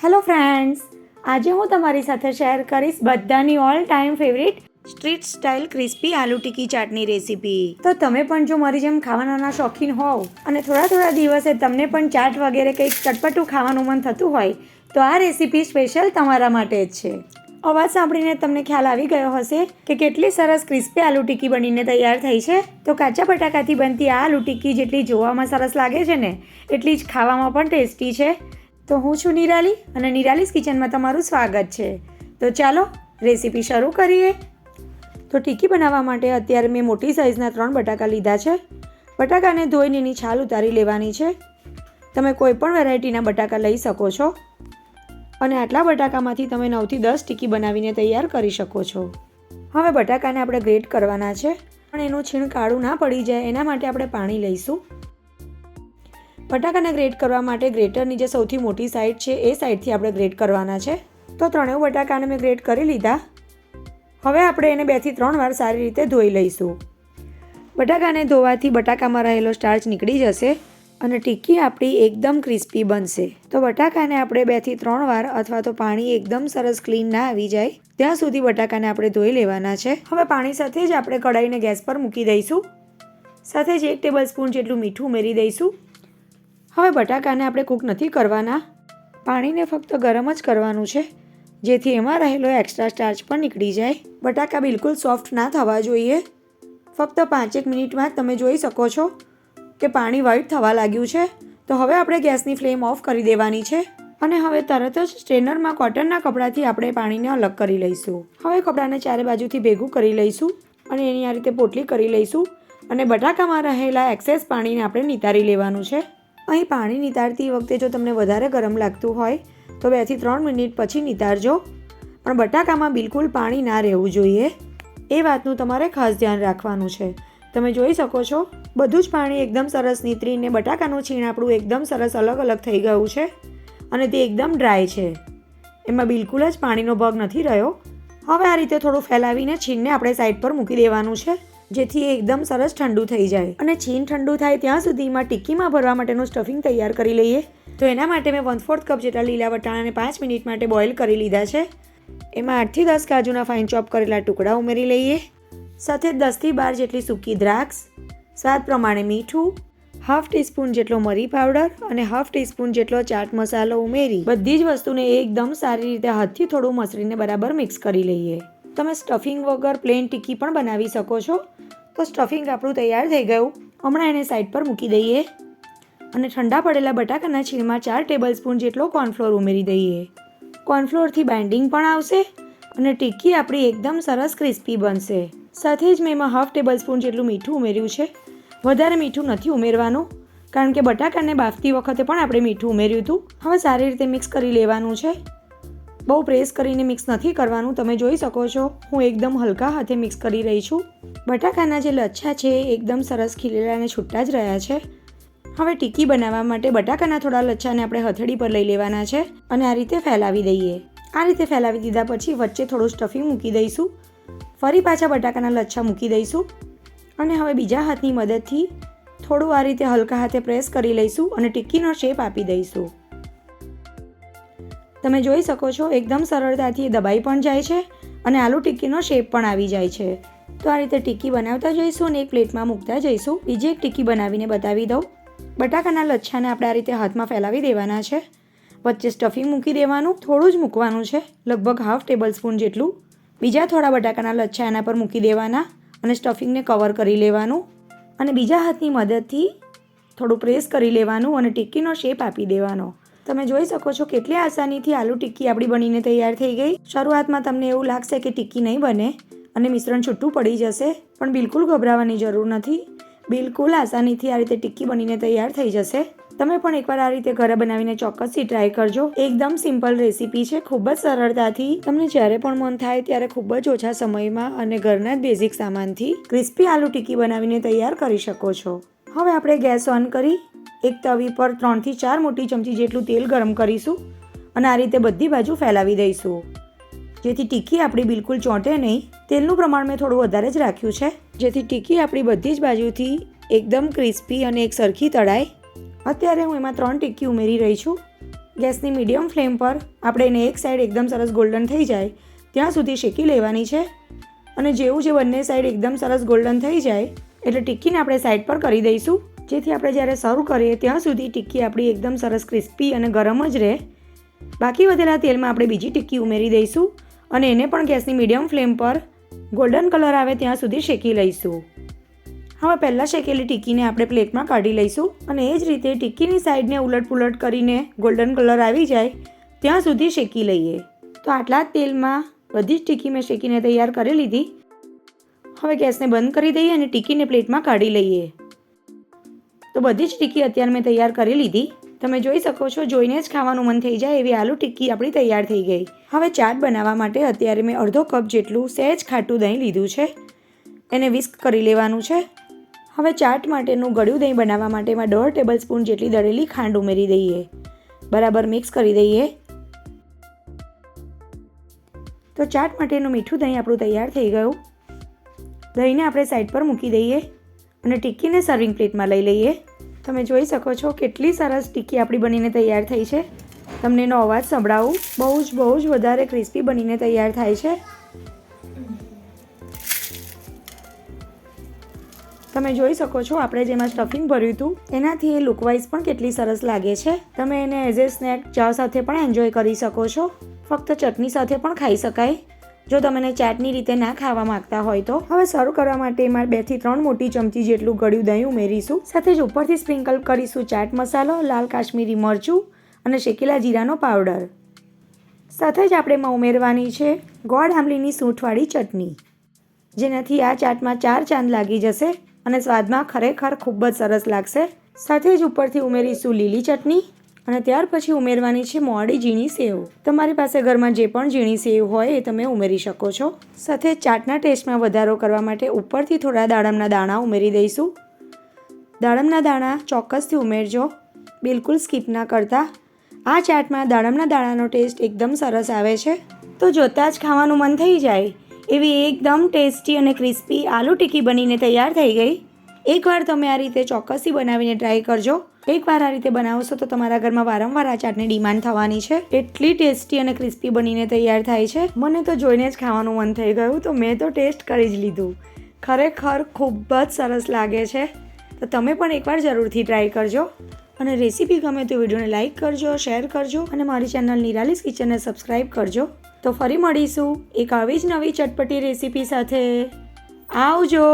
Hello friends આજે હું તમારી સાથે શેર કરીશ બધાની all time favourite street style crispy aloo tikki ચાટની recipe તો તમે પણ જો મારી જેમ ખાવાના શોખીન હોવ અને થોડા થોડા દિવસે તમને પણ ચાટ વગેરે કંઈક ચટપટું ખાવાનું મન થતું હોય, તો આ રેસીપી સ્પેશિયલ તમારા માટે જ છે. અવાજ સાંભળીને તમને ખ્યાલ આવી ગયો હશે કે કેટલી સરસ ક્રિસ્પી આલુ ટીકી બનીને તૈયાર થઈ છે. તો કાચા બટાકાથી બનતી આ આલુ ટીકી જેટલી જોવામાં સરસ લાગે છે ને, એટલી જ ખાવામાં પણ ટેસ્ટી છે. તો હું છું નિરાલી અને નિરાલીસ કિચનમાં તમારું સ્વાગત છે. તો ચાલો રેસીપી શરૂ કરીએ. તો ટીકી બનાવવા માટે અત્યારે મેં મોટી સાઇઝના ત્રણ બટાકા લીધા છે. બટાકાને ધોઈને એની છાલ ઉતારી લેવાની છે. તમે કોઈ પણ વેરાયટીના બટાકા લઈ શકો છો. અને આટલા બટાકામાંથી તમે નવથી દસ ટીકી બનાવીને તૈયાર કરી શકો છો. હવે બટાકાને આપણે ગ્રેટ કરવાના છે. પણ એનું છીણ કાળું ના પડી જાય, એના માટે આપણે પાણી લઈશું. બટાકાને ગ્રેટ કરવા માટે ગ્રેટરની જે સૌથી મોટી સાઈડ છે, એ સાઈડથી આપણે ગ્રેટ કરવાના છે. તો ત્રણેય બટાકાને મેં ગ્રેટ કરી લીધા. હવે આપણે એને બેથી ત્રણ વાર સારી રીતે ધોઈ લઈશું. બટાકાને ધોવાથી બટાકામાં રહેલો સ્ટાર્ચ નીકળી જશે અને ટીક્કી આપણી એકદમ ક્રિસ્પી બનશે. તો બટાકાને આપણે બેથી ત્રણ વાર અથવા તો પાણી એકદમ સરસ ક્લીન ના આવી જાય, ત્યાં સુધી બટાકાને આપણે ધોઈ લેવાના છે. હવે પાણી સાથે જ આપણે કઢાઈને ગેસ પર મૂકી દઈશું. સાથે જ એક ટેબલ સ્પૂન જેટલું મીઠું ઉમેરી દઈશું. હવે બટાકાને આપણે કૂક નથી કરવાના. પાણીને ફક્ત ગરમ જ કરવાનું છે. જેથી એમાં રહેલો એક્સ્ટ્રા સ્ટાર્ચ પણ નીકળી જાય. બટાકા બિલકુલ સોફ્ટ ના થવા જોઈએ. ફક્ત પાંચેક મિનિટમાં તમે જોઈ શકો છો કે પાણી વ્હાઈટ થવા લાગ્યું છે. તો હવે આપણે ગેસની ફ્લેમ ઓફ કરી દેવાની છે. અને હવે તરત જ સ્ટ્રેનરમાં કોટનના કપડાથી આપણે પાણીને અલગ કરી લઈશું. હવે કપડાને ચારે બાજુથી ભેગું કરી લઈશું અને એની આ રીતે પોટલી કરી લઈશું. અને બટાકામાં રહેલા એક્સેસ પાણીને આપણે નિતારી લેવાનું છે. અહીં પાણી નિતારતી વખતે જો તમને વધારે ગરમ લાગતું હોય, તો બેથી ત્રણ મિનિટ પછી નિતારજો. પણ બટાકામાં બિલકુલ પાણી ના રહેવું જોઈએ. એ વાતનું તમારે ખાસ ધ્યાન રાખવાનું છે. તમે જોઈ શકો છો, બધું જ પાણી એકદમ સરસ નીતરીને બટાકાનું છીણ આપણું એકદમ સરસ અલગ અલગ થઈ ગયું છે અને તે એકદમ ડ્રાય છે. એમાં બિલકુલ જ પાણીનો ભાગ નથી રહ્યો. હવે આ રીતે થોડું ફેલાવીને છીણને આપણે સાઈડ પર મૂકી દેવાનું છે. જેથી એ એકદમ સરસ ઠંડુ થઈ જાય. અને છીણ ઠંડુ થાય ત્યાં સુધીમાં ટિક્કીમાં ભરવા માટેનું સ્ટફિંગ તૈયાર કરી લઈએ. તો એના માટે મેં વન ફોર્થ કપ જેટલા લીલા વટાણાને પાંચ મિનિટ માટે બોઇલ કરી લીધા છે. એમાં આઠથી દસ કાજુના ફાઇન ચોપ કરેલા ટુકડા ઉમેરી લઈએ. સાથે દસથી બાર જેટલી સૂકી દ્રાક્ષ, સ્વાદ પ્રમાણે મીઠું, હાફ ટીસ્પૂન જેટલો મરી પાવડર અને હાફ ટીસ્પૂન જેટલો ચાટ મસાલો ઉમેરી બધી જ વસ્તુને એકદમ સારી રીતે હાથથી થોડું મસળીને બરાબર મિક્સ કરી લઈએ. તમે સ્ટફિંગ વગર પ્લેન ટિક્કી પણ બનાવી શકો છો. તો સ્ટફિંગ આપણું તૈયાર થઈ ગયું. હમણાં એને સાઈડ પર મૂકી દઈએ. અને ઠંડા પડેલા બટાકાના છીણમાં ચાર ટેબલ સ્પૂન જેટલો કોર્નફ્લોર ઉમેરી દઈએ. કોર્નફ્લોરથી બાઇન્ડિંગ પણ આવશે અને ટિક્કી આપણી એકદમ સરસ ક્રિસ્પી બનશે. સાથે જ મેં એમાં હાફ ટેબલ સ્પૂન જેટલું મીઠું ઉમેર્યું છે. વધારે મીઠું નથી ઉમેરવાનું, કારણ કે બટાકાને બાફતી વખતે પણ આપણે મીઠું ઉમેર્યું હતું. હવે સારી રીતે મિક્સ કરી લેવાનું છે. બહુ પ્રેસ કરીને મિક્સ નથી કરવાનું. તમે જોઈ શકો છો, હું એકદમ હલકા હાથે મિક્સ કરી રહી છું. બટાકાના જે લચ્છા છે એકદમ સરસ ખીલેલા અને છૂટા જ રહ્યા છે. હવે ટીકી બનાવવા માટે બટાકાના થોડા લચ્છાને આપણે હથેળી પર લઈ લેવાના છે અને આ રીતે ફેલાવી દઈએ. આ રીતે ફેલાવી દીધા પછી વચ્ચે થોડું સ્ટફિંગ મૂકી દઈશું. ફરી પાછા બટાકાના લચ્છા મૂકી દઈશું. અને હવે બીજા હાથની મદદથી થોડું આ રીતે હલકા હાથે પ્રેસ કરી લઈશું અને ટીક્કીનો શેપ આપી દઈશું. તમે જોઈ શકો છો, એકદમ સરળતાથી દબાઈ પણ જાય છે અને આલુ ટિક્કીનો શેપ પણ આવી જાય છે. તો આ રીતે ટિક્કી બનાવતા જઈશું અને એક પ્લેટમાં મૂકતા જઈશું. બીજી એક ટિક્કી બનાવીને બતાવી દઉં. બટાકાના લચ્છાને આપણે આ રીતે હાથમાં ફેલાવી દેવાના છે. વચ્ચે સ્ટફિંગ મૂકી દેવાનું, થોડું જ મૂકવાનું છે, લગભગ હાફ ટેબલ સ્પૂન જેટલું. બીજા થોડા બટાકાના લચ્છા એના પર મૂકી દેવાના અને સ્ટફિંગને કવર કરી લેવાનું અને બીજા હાથની મદદથી થોડું પ્રેસ કરી લેવાનું અને ટિક્કીનો શેપ આપી દેવાનો. તમે જોઈ શકો છો કેટલી આસાનીથી આલુ ટિક્કી આપણી બનીને તૈયાર થઈ ગઈ. શરૂઆતમાં તમને એવું લાગશે કે ટિક્કી નહીં બને અને મિશ્રણ છૂટું પડી જશે, પણ બિલકુલ ગભરાવાની જરૂર નથી. બિલકુલ આસાનીથી આ રીતે ટિક્કી બનીને તૈયાર થઈ જશે. તમે પણ એકવાર આ રીતે ઘરે બનાવીને ચોક્કસથી ટ્રાય કરજો. એકદમ સિમ્પલ રેસીપી છે, ખૂબ જ સરળતાથી. તમને જ્યારે પણ મન થાય ત્યારે ખૂબ જ ઓછા સમયમાં અને ઘરના જ બેઝિક સામાનથી ક્રિસ્પી આલુ ટિક્કી બનાવીને તૈયાર કરી શકો છો. હવે આપણે ગેસ ઓન કરી એક તવી પર ત્રણથી ચાર મોટી ચમચી જેટલું તેલ ગરમ કરીશું અને આ રીતે બધી બાજુ ફેલાવી દઈશું. જેથી ટીકી આપણી બિલકુલ ચોંટે નહીં. તેલનું પ્રમાણ મેં થોડું વધારે જ રાખ્યું છે. જેથી ટીકી આપણી બધી જ બાજુથી એકદમ ક્રિસ્પી અને એક સરખી તળાય. અત્યારે હું એમાં ત્રણ ટીકી ઉમેરી રહી છું. ગેસની મીડિયમ ફ્લેમ પર આપણે એને એક સાઈડ એકદમ સરસ ગોલ્ડન થઈ જાય ત્યાં સુધી શેકી લેવાની છે. અને જેવું જે બંને સાઈડ એકદમ સરસ ગોલ્ડન થઈ જાય, એટલે ટીકીને આપણે સાઈડ પર કરી દઈશું. જેથી આપણે જ્યારે સર્વ કરીએ ત્યાં સુધી ટિક્કી આપણી એકદમ સરસ ક્રિસ્પી અને ગરમ જ રહે. બાકી વધેલા તેલમાં આપણે બીજી ટિક્કી ઉમેરી દઈશું અને એને પણ ગેસની મીડિયમ ફ્લેમ પર ગોલ્ડન કલર આવે ત્યાં સુધી શેકી લઈશું. હવે પહેલાં શેકેલી ટિક્કીને આપણે પ્લેટમાં કાઢી લઈશું અને એ જ રીતે ટિક્કીની સાઈડને ઉલટ પુલટ કરીને ગોલ્ડન કલર આવી જાય ત્યાં સુધી શેકી લઈએ. તો આટલા જ તેલમાં બધી જ ટિક્કી મેં શેકીને તૈયાર કરી લીધી. હવે ગેસને બંધ કરી દઈએ અને ટિક્કીને પ્લેટમાં કાઢી લઈએ. તો બધી જ ટિક્કી અત્યારે મેં તૈયાર કરી લીધી. તમે જોઈ શકો છો, જોઈને જ ખાવાનું મન થઈ જાય એવી આલુ ટિક્કી આપણી તૈયાર થઈ ગઈ. હવે ચાટ બનાવવા માટે અત્યારે મેં અડધો કપ જેટલું સહેજ ખાટું દહીં લીધું છે. એને વિસ્ક કરી લેવાનું છે. હવે ચાટ માટેનું ગળ્યું દહીં બનાવવા માટે એમાં દોઢ ટેબલ સ્પૂન જેટલી દળેલી ખાંડ ઉમેરી દઈએ. બરાબર મિક્સ કરી દઈએ. તો ચાટ માટેનું મીઠું દહીં આપણું તૈયાર થઈ ગયું. દહીંને આપણે સાઈડ પર મૂકી દઈએ. અને ટિક્કીને સર્વિંગ પ્લેટમાં લઈ લઈએ. તમે જોઈ શકો છો કેટલી સરસ ટિક્કી આપણી બનીને તૈયાર થઈ છે. તમને એનો અવાજ સંભળાવું. બહુ જ બહુ જ વધારે ક્રિસ્પી બનીને તૈયાર થાય છે. તમે જોઈ શકો છો આપણે જેમાં સ્ટફિંગ ભર્યું હતું. એનાથી એ લુકવાઇઝ પણ કેટલી સરસ લાગે છે. તમે એને એઝ એ સ્નેક ચા સાથે પણ એન્જોય કરી શકો છો. ફક્ત ચટણી સાથે પણ ખાઈ શકાય. જો તમને ચાટની રીતે ના ખાવા માંગતા હોય તો હવે સર્વ કરવા માટે એમાં બેથી ત્રણ મોટી ચમચી જેટલું ગળ્યું દહીં ઉમેરીશું. સાથે જ ઉપરથી સ્પ્રિંકલ કરીશું ચાટ મસાલો, લાલ કાશ્મીરી મરચું અને શેકેલા જીરાનો પાવડર. સાથે જ આપણે એમાં ઉમેરવાની છે ગોળ આંબલીની સૂંઠવાળી ચટણી. જેનાથી આ ચાટમાં ચાર ચાંદ લાગી જશે અને સ્વાદમાં ખરેખર ખૂબ જ સરસ લાગશે. સાથે જ ઉપરથી ઉમેરીશું લીલી ચટણી. અને ત્યાર પછી ઉમેરવાની છે મોડી ઝીણી સેવ. તમારી પાસે ઘરમાં જે પણ ઝીણી સેવ હોય એ તમે ઉમેરી શકો છો. સાથે ચાટના ટેસ્ટમાં વધારો કરવા માટે ઉપરથી થોડા દાડમના દાણા ઉમેરી દઈશું. દાડમના દાણા ચોક્કસથી ઉમેરજો. બિલકુલ સ્કીપ ના કરતા. આ ચાટમાં દાડમના દાણાનો ટેસ્ટ એકદમ સરસ આવે છે. તો જોતાં જ ખાવાનું મન થઈ જાય. એવી એકદમ ટેસ્ટી અને ક્રિસ્પી આલુ ટિક્કી બનીને તૈયાર થઈ ગઈ. એકવાર તમે આ રીતે ચોક્કસથી બનાવીને ટ્રાય કરજો. એકવાર આ રીતે બનાવશો તો તમારા ઘરમાં વારંવાર આ ચાટની ડિમાન્ડ થવાની છે. એટલી ટેસ્ટી અને ક્રિસ્પી બનીને તૈયાર થાય છે. મને તો જોઈને જ ખાવાનું મન થઈ ગયું તો મેં તો ટેસ્ટ કરી જ લીધું. ખરેખર ખૂબ જ સરસ લાગે છે. તો તમે પણ એકવાર જરૂરથી ટ્રાય કરજો. અને રેસીપી ગમે તો વિડીયોને લાઇક કરજો શેર કરજો અને મારી ચેનલ નિરાલીસ કિચનને સબસ્ક્રાઈબ કરજો. તો ફરી મળીશું એક આવી જ નવી ચટપટી રેસીપી સાથે. આવજો!